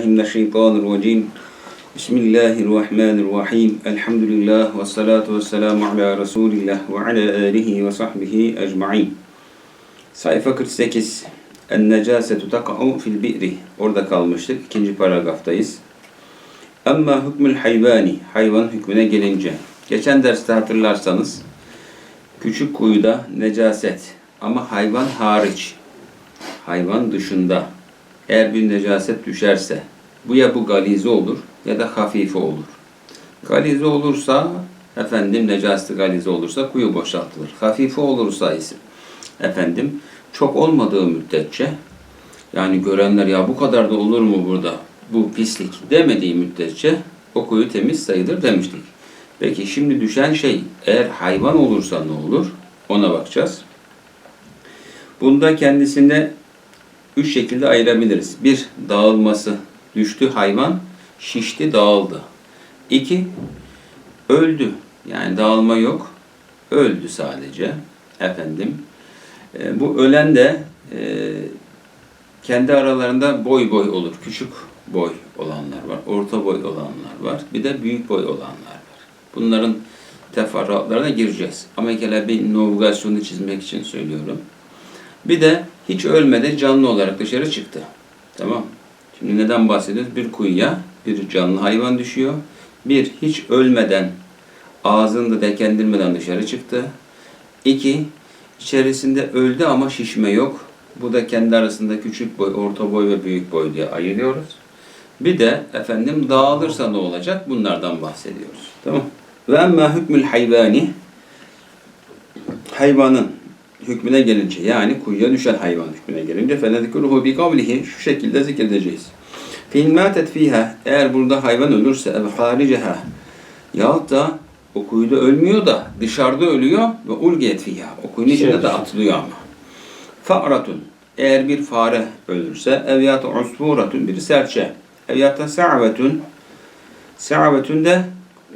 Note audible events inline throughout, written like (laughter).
من الشيطان الرجيم بسم الله الرحمن الرحيم الحمد لله والصلاة والسلام على رسول الله وعلى آله وصحبه أجمعين Sayfa 48 En-necasetu taka'u fil bi'ri Orada kalmıştık. İkinci paragraftayız. Amma hükmül hayvani Hayvan hükmüne gelince Geçen derste hatırlarsanız Küçük kuyuda necaset ama hayvan hariç hayvan dışında eğer bir necaset düşerse bu ya bu galize olur ya da hafife olur. Galize olursa efendim necaseti galize olursa kuyu boşaltılır. Hafife olursa ise efendim çok olmadığı müddetçe yani görenler ya bu kadar da olur mu burada bu pislik demediği müddetçe o kuyu temiz sayılır demiştik. Peki şimdi düşen şey eğer hayvan olursa ne olur? Ona bakacağız. Bunda kendisine üç şekilde ayırabiliriz. Bir, dağılması. Düştü hayvan, şişti, dağıldı. İki, öldü. Yani dağılma yok. Öldü sadece. Efendim. E, bu ölen de e, kendi aralarında boy boy olur. Küçük boy olanlar var. Orta boy olanlar var. Bir de büyük boy olanlar var. Bunların teferruatlarına gireceğiz. Ama gene bir navigasyonu çizmek için söylüyorum. Bir de hiç ölmeden canlı olarak dışarı çıktı. Tamam. Şimdi neden bahsediyoruz? Bir kuyuya bir canlı hayvan düşüyor. Bir hiç ölmeden ağzını da dekendirmeden dışarı çıktı. İki içerisinde öldü ama şişme yok. Bu da kendi arasında küçük boy, orta boy ve büyük boy diye ayırıyoruz. Bir de efendim dağılırsa ne olacak? Bunlardan bahsediyoruz. Tamam. Ve emmâ hükmül hayvani hayvanın hükmüne gelince yani kuyuya düşen hayvan hükmüne gelince fenedikuruhu bi kavlihi şu şekilde zikredeceğiz. Fin matet fiha eğer burada hayvan ölürse ev hariceha yahut da o kuyuda ölmüyor da dışarıda ölüyor ve ulgiyet fiha o kuyunun içinde de atılıyor ama. Fa'ratun eğer bir fare ölürse ev yata usfuratun bir serçe ev yata sa'vetun sa'vetun de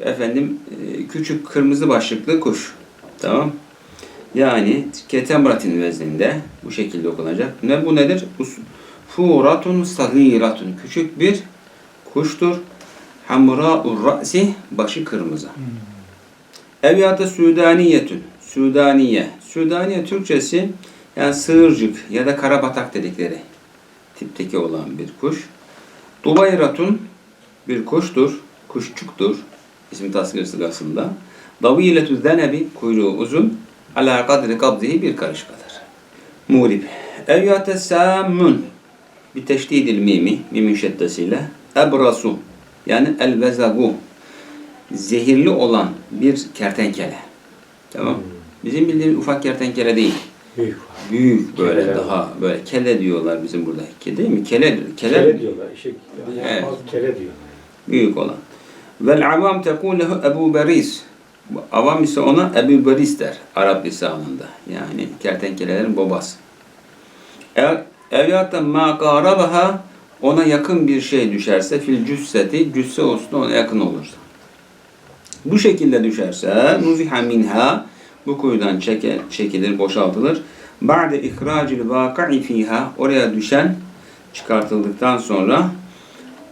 efendim e, küçük kırmızı başlıklı kuş. Tamam. Yani ketemratin vezninde bu şekilde okunacak. Ne bu nedir? Furatun sagiratun. Küçük bir kuştur. Hamra'ur ra'si başı kırmızı. Hmm. Eviyata Südaniyetün. Südaniye. Südaniye Türkçesi yani sığırcık ya da karabatak dedikleri tipteki olan bir kuş. Dubayratun bir kuştur. Kuşçuktur. İsmi tasgır aslında. Daviletü zenebi kuyruğu uzun ala kadri kabzihi bir karış kadar. Murib. Ev yatesâmmun bir teşdidil mimi, mimin şeddesiyle ebrasu yani el vezagu zehirli olan bir kertenkele. Tamam. Bizim bildiğimiz ufak kertenkele değil. Büyük. Büyük böyle Keleler daha böyle kele diyorlar bizim burada. Ke değil mi? Kele, kele, Kele diyorlar. İşte, Evet. Kele diyorlar. büyük olan. Vel avam tekul lehu Ebu Beris. Avam ise ona Ebu Beris der Arap lisanında. Yani kertenkelelerin babası. Ev, evyatta ma qarabaha ona yakın bir şey düşerse fil cüsseti cüsse olsun ona yakın olursa. Bu şekilde düşerse nuziha minha bu kuyudan çeke, çekilir, boşaltılır. Ba'de ihracil vaka'i fiha oraya düşen çıkartıldıktan sonra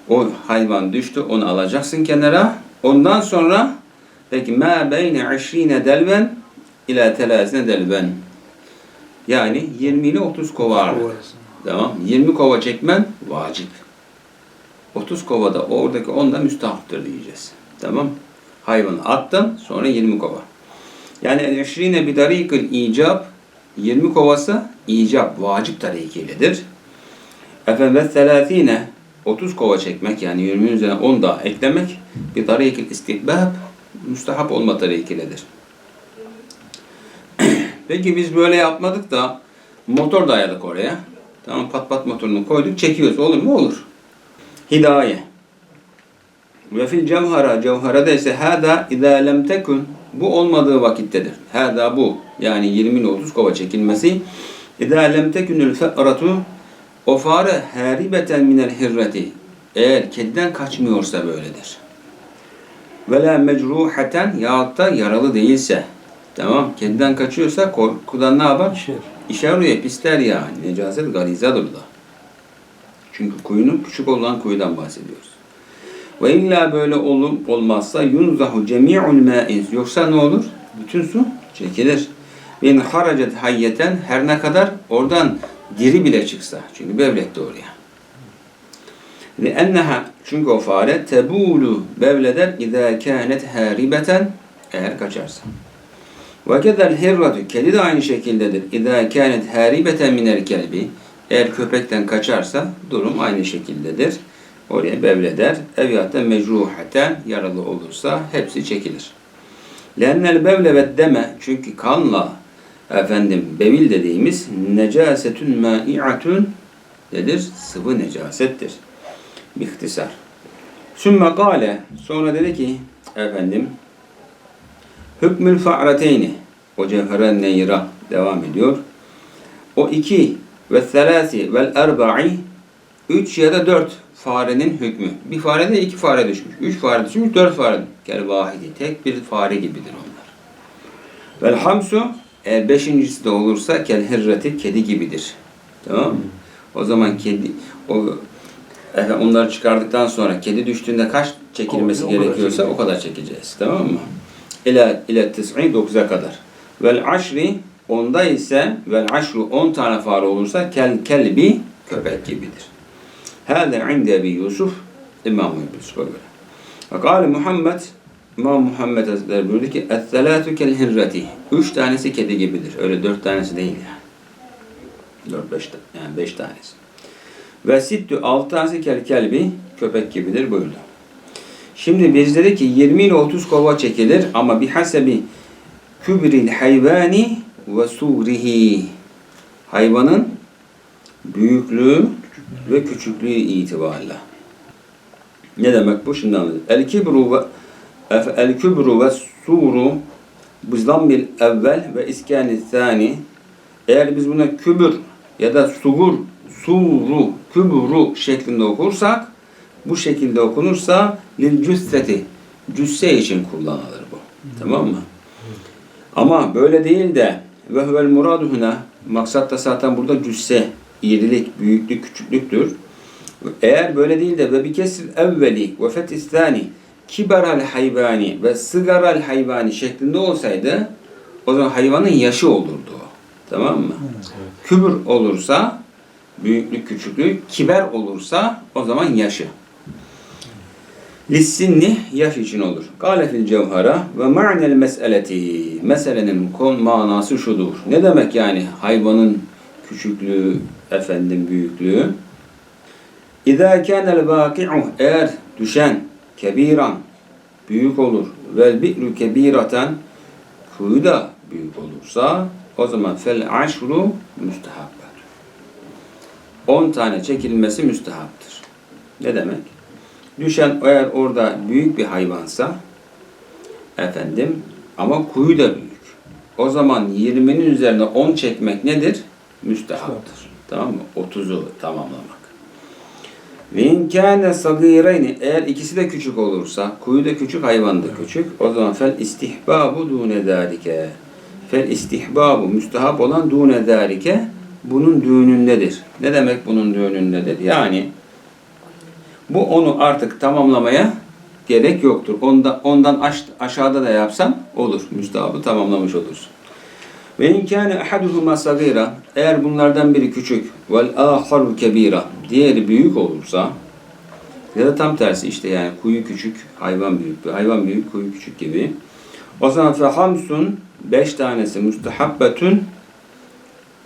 o hayvan düştü onu alacaksın kenara. Ondan sonra peki ma beyne 20 delven ila telazine delven. Yani 20 ile 30 kova ağırlık. Tamam. 20 kova çekmen vacip. 30 kova da oradaki onda müstahaptır diyeceğiz. Tamam. Hayvanı attın sonra 20 kova. Yani el-eşrine bir tarikil icab 20 kovası icab vacip tarikiyledir. Efendim ve selâfine 30 kova çekmek yani 20'nin üzerine 10 daha eklemek bir tarikil istihbab müstahap olma tarikiledir. (clears throat) Peki biz böyle yapmadık da motor dayadık oraya. Tamam pat pat motorunu koyduk çekiyoruz olur mu? Olur. Hidaye. Ve fil cevhara cevharada ise hada idâ lem tekun bu olmadığı vakittedir. Hada bu yani 20 ile 30 kova çekilmesi idâ lem tekunul fe'ratu o fare haribeten minel hirreti eğer kediden kaçmıyorsa böyledir. Ve la mecruhaten yahut da yaralı değilse tamam kediden kaçıyorsa korkudan ne yapar? İşer. İşer oraya pisler yani. Necaset galizadır da. Çünkü kuyunun küçük olan kuyudan bahsediyoruz. Ve illa böyle olup olmazsa yunzahu cemi'ul ma'in. Yoksa ne olur? Bütün su çekilir. Ve in haracet hayyeten her ne kadar oradan diri bile çıksa. Çünkü bevletti oraya. لأنها çünkü o fare tebulu bevleder izâ kânet hâribeten eğer kaçarsa. Ve kedel hirratu kedi de aynı şekildedir. İzâ kânet hâribeten minel kelbi eğer köpekten kaçarsa durum aynı şekildedir. Oraya bevleder. Ev da mecruhaten yaralı olursa hepsi çekilir. Lennel bevle ve deme çünkü kanla efendim bevil dediğimiz necasetün mai'atun nedir? Sıvı necasettir. Bihtisar. Sümme gale sonra dedi ki efendim hükmül fa'rateyni o cevheren neyra devam ediyor. O iki ve selasi vel erba'i üç ya da dört farenin hükmü. Bir farede iki fare düşmüş. Üç fare düşmüş, dört fare. Kel vahidi. Tek bir fare gibidir onlar. Vel hamsu eğer beşincisi de olursa kel hirreti kedi gibidir. Tamam? O zaman kedi o efendim, onları çıkardıktan sonra kedi düştüğünde kaç çekilmesi O- gerekiyorsa o kadar çekeceğiz. Tamam mı? İle ile tis'i 9'a kadar. Vel aşri onda ise vel aşru 10 tane fare olursa kel kelbi köpek gibidir. Hâzâ inde Ebi Yusuf İmam Yusuf'a göre. Ve kâle Muhammed İmam Muhammed Hazretleri buyurdu ki kel hirreti Üç tanesi kedi gibidir. Öyle dört tanesi değil yani. Dört beş. Yani beş tanesi. Ve sittü altı tanesi kel kelbi köpek gibidir buyurdu. Şimdi biz dedik ki 20 ile 30 kova çekilir ama bir hasebi kübril hayvani ve surihi hayvanın büyüklüğü ve küçüklüğü itibarıyla. Ne demek bu? Şimdi anladık. El kibru ve el kübru ve suru bizdammil evvel ve iskani thani eğer biz buna kübür ya da sugur suru kübru şeklinde okursak bu şekilde okunursa lil cüsseti cüsse için kullanılır bu. Tamam mı? Ama böyle değil de ve huvel muradu huna maksat da zaten burada cüsse, irilik, büyüklük, küçüklüktür. Eğer böyle değil de ve bir kesir evveli ve fetistani kibaral hayvani ve sigaral hayvani şeklinde olsaydı o zaman hayvanın yaşı olurdu. Tamam mı? Kübür olursa büyüklük, küçüklük, kiber olursa o zaman yaşı. Lissinni yaş için olur. Kâle fil cevhara ve ma'nel mes'eleti. Meselenin kon manası şudur. Ne demek yani hayvanın küçüklüğü, efendim büyüklüğü? İzâ kânel vâki'u eğer düşen kebiran büyük olur vel bi'ru kebiraten kuyu da büyük olursa o zaman fel aşru müstehabbet. 10 tane çekilmesi müstehaptır. Ne demek? Düşen eğer orada büyük bir hayvansa efendim ama kuyu da büyük. O zaman 20'nin üzerine 10 çekmek nedir? Müstehaptır. Tamam mı? 30'u tamamlamak. Ve in kâne sagîreyni eğer ikisi de küçük olursa, kuyu da küçük, hayvan da küçük. O zaman fel istihbabu dûne dâlike. Fel istihbabu müstehap olan dûne dâlike bunun düğünündedir. Ne demek bunun düğünündedir? Yani bu onu artık tamamlamaya gerek yoktur. Onda, ondan aş, aşağıda da yapsan olur. Müstahabı tamamlamış olursun. Ve in kâne ahaduhuma sagira eğer bunlardan biri küçük vel âharu kebira diğeri büyük olursa ya da tam tersi işte yani kuyu küçük hayvan büyük hayvan büyük kuyu küçük gibi o zaman fe hamsun beş tanesi müstehabbetün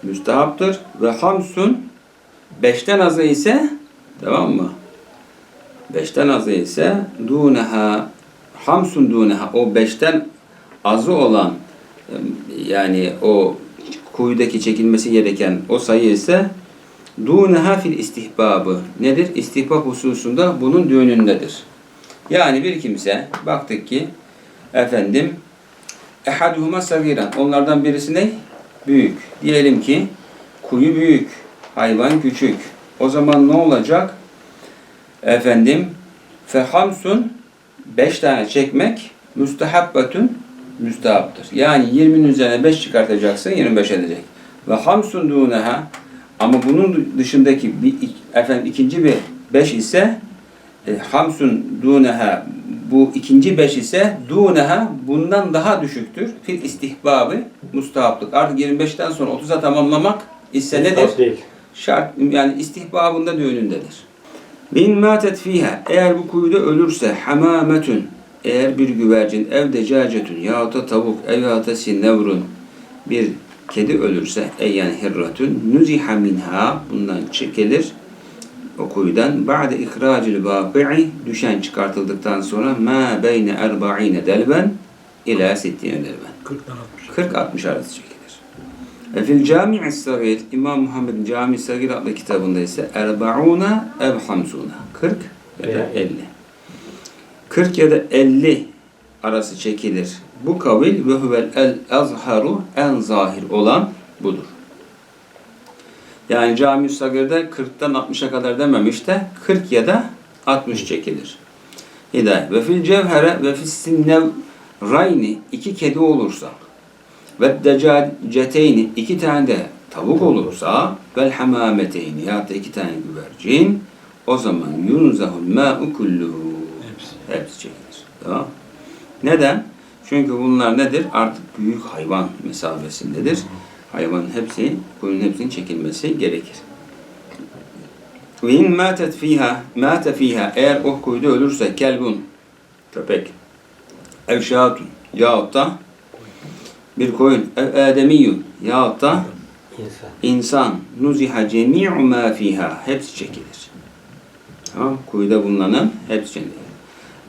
müstehaptır ve hamsun beşten azı ise tamam mı? Beşten azı ise duneha hamsun duneha o beşten azı olan yani o kuyudaki çekilmesi gereken o sayı ise duneha fil istihbabı nedir? İstihbab hususunda bunun düğünündedir. Yani bir kimse baktık ki efendim ehaduhuma sagiran onlardan birisi ne? Büyük. Diyelim ki kuyu büyük, hayvan küçük. O zaman ne olacak? Efendim fehamsun beş tane çekmek müstehabbetün müstehaptır. Yani 20'nin üzerine 5 çıkartacaksın 25 edecek. Ve hamsun duneha Ama bunun dışındaki bir efendim ikinci bir beş ise e, hamsun duneha bu ikinci beş ise duneha bundan daha düşüktür. Fil istihbabı mustahaplık. Artık 25'ten sonra 30'a tamamlamak ise nedir? Değil. Şart yani istihbabında düğünündedir. Bin matet fiha eğer bu kuyuda ölürse hamametun eğer bir güvercin ev decacetun yahut da tavuk ev yahut da sinevrun bir kedi ölürse eyyen hirratun nuziha minha bundan çekilir o kuyudan ba'de ihracil vaki'i düşen çıkartıldıktan sonra ma beyne erba'ine delben ila sittine delben 40'dan 40-60 60. arası çekilir. Ve fil cami'i sagir İmam Muhammed'in Cami Sagir adlı kitabında ise erbauna ev hamsuna 40 ya da Veya 50. 40 ya da 50 arası çekilir. Bu kavil ve huvel el azharu en zahir olan budur. Yani Cami Sagir'de 40'tan 60'a kadar dememiş de 40 ya da 60 çekilir. Hidayet. Ve fil cevhere ve fil sinnev rayni iki kedi olursa ve decaceteyni iki tane de tavuk olursa vel hamameteyni ya da iki tane güvercin o zaman yunzahul ma'u kulluhu Hepsi. hepsi çekilir. Tamam. Neden? Çünkü bunlar nedir? Artık büyük hayvan mesabesindedir Hayvanın hepsi, kuyunun hepsinin çekilmesi gerekir. Ve in matet fiha, mate fiha eğer o kuyuda ölürse kelbun, köpek, ev şahatun yahut da bir koyun, ev ademiyyun yahut da İnsan. insan, nuziha cemi'u ma fiha hepsi çekilir. Tamam, kuyuda bulunanın hepsi çekilir.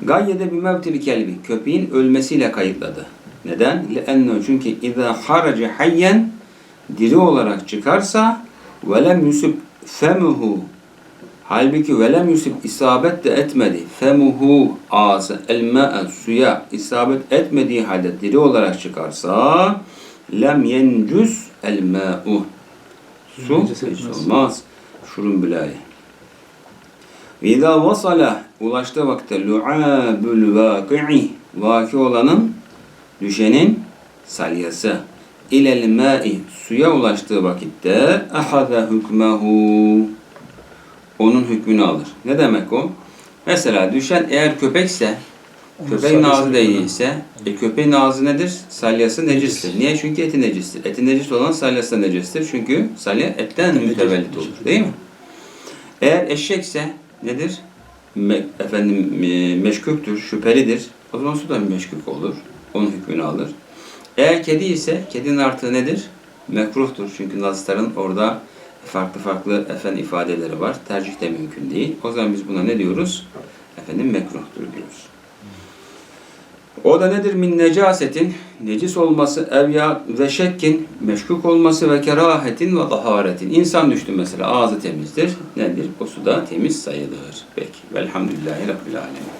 Gayyede bir mevtil kelbi, köpeğin ölmesiyle kayıtladı. Neden? لأنه çünkü اِذَا خَرَجَ hayyen diri olarak çıkarsa velem yusuf femuhu. Halbuki velem yusuf isabet de etmedi. Femuhu ağzı elma'e suya isabet etmediği halde diri olarak çıkarsa lem yencüs elma'u su hiç olmaz. Şurun bilaye İza vasala ulaştığı vakitte lu'abul vaki'i vaki olanın düşenin salyası ilel ma'i suya ulaştığı vakitte ahada hükmehu onun hükmünü alır. Ne demek o? Mesela düşen eğer köpekse köpeğin ağzı değilse e, köpeğin ağzı nedir? Salyası necistir. Niye? Çünkü eti necistir. Eti necis olan salyası da necistir. Çünkü salya etten mütevellit olur. Değil mi? Eğer eşekse nedir? Me- efendim meşküktür, şüphelidir. O zaman su da meşkük olur. Onun hükmünü alır. Eğer kedi ise kedinin artığı nedir? Mekruhtur. Çünkü nasların orada farklı farklı efendim ifadeleri var. Tercih de mümkün değil. O zaman biz buna ne diyoruz? Efendim mekruhtur diyoruz. O da nedir? Min necasetin, necis olması, evya ve şekkin, meşkuk olması ve kerahetin ve taharetin. İnsan düştü mesela, ağzı temizdir. Nedir? O su da temiz sayılır. Peki. Velhamdülillahi Rabbil Alemin.